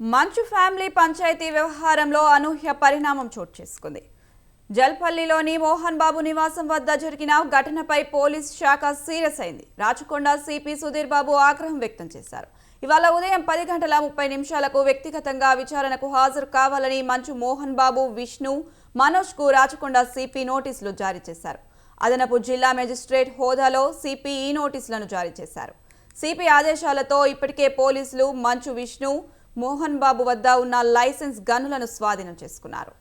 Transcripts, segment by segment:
మంచు ఫ్యామిలీ పంచాయతీ వ్యవహారంలో అనూహ్య పరిణామం చోటు చేసుకుంది. జల్పల్లిలోని మోహన్ బాబు నివాసం వద్ద జరిగిన ఘటనపై పోలీస్ శాఖ సీరియస్ అయింది. రాచకొండ సిపి సుధీర్ బాబు ఆగ్రహం వ్యక్తం చేశారు. ఇవాళ ఉదయం పది గంటల ముప్పై నిమిషాలకు వ్యక్తిగతంగా విచారణకు హాజరు కావాలని మంచు మోహన్ బాబు విష్ణు మనోజ్కు రాచకొండ సిపి నోటీసులు జారీ చేశారు. అదనపు జిల్లా మెజిస్ట్రేట్ హోదాలో సిపి ఈ నోటీసులను జారీ చేశారు. సిపి ఆదేశాలతో ఇప్పటికే పోలీసులు మంచు విష్ణు మోహన్ బాబు వద్ద ఉన్న లైసెన్స్ గన్నులను స్వాధీనం చేసుకున్నారు.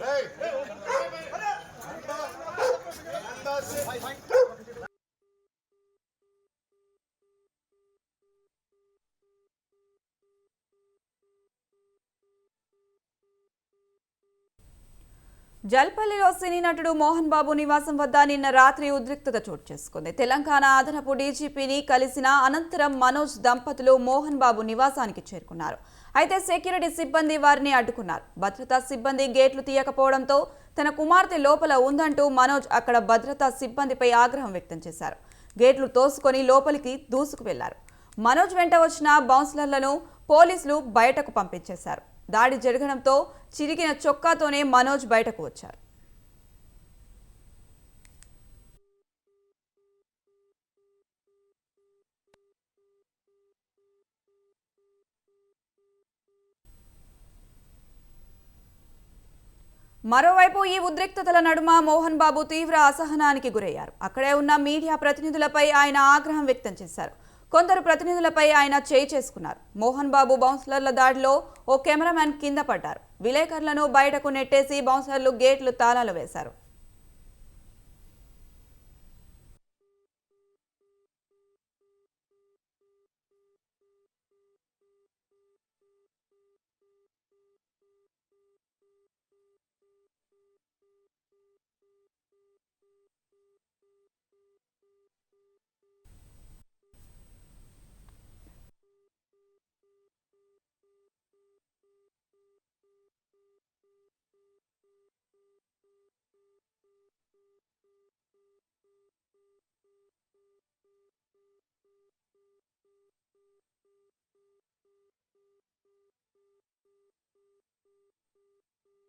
Hey, hey! జల్పల్లిలో సినీ నటుడు మోహన్ బాబు నివాసం వద్ద నిన్న రాత్రి ఉద్రిక్తత చోటు చేసుకుంది. తెలంగాణ అదనపు డీజీపీని కలిసిన అనంతరం మనోజ్ దంపతులు మోహన్ బాబు నివాసానికి చేరుకున్నారు. అయితే సెక్యూరిటీ సిబ్బంది వారిని అడ్డుకున్నారు. భద్రతా సిబ్బంది గేట్లు తీయకపోవడంతో తన కుమార్తె లోపల ఉందంటూ మనోజ్ అక్కడ భద్రతా సిబ్బందిపై ఆగ్రహం వ్యక్తం చేశారు. గేట్లు తోసుకొని లోపలికి దూసుకు వెళ్ళారు మనోజ్ వెంట వచ్చిన బౌన్సలర్లను పోలీసులు బయటకు పంపించేశారు. దాడి జరగడంతో చిరిగిన చొక్కాతోనే మనోజ్ బయటకు వచ్చారు. మరోవైపు ఈ ఉద్రిక్తతల నడుమ మోహన్ బాబు తీవ్ర అసహనానికి గురయ్యారు. అక్కడే ఉన్న మీడియా ప్రతినిధులపై ఆయన ఆగ్రహం వ్యక్తం చేశారు. కొందరు ప్రతినిధులపై ఆయన చేయి చేసుకున్నారు. మోహన్ బాబు బౌన్సలర్ల దాడిలో ఓ కెమెరామ్యాన్ కింద పడ్డారు. విలేకరులను బయటకు నెట్టేసి బౌన్సర్లు గేట్లు తాళాలు వేశారు.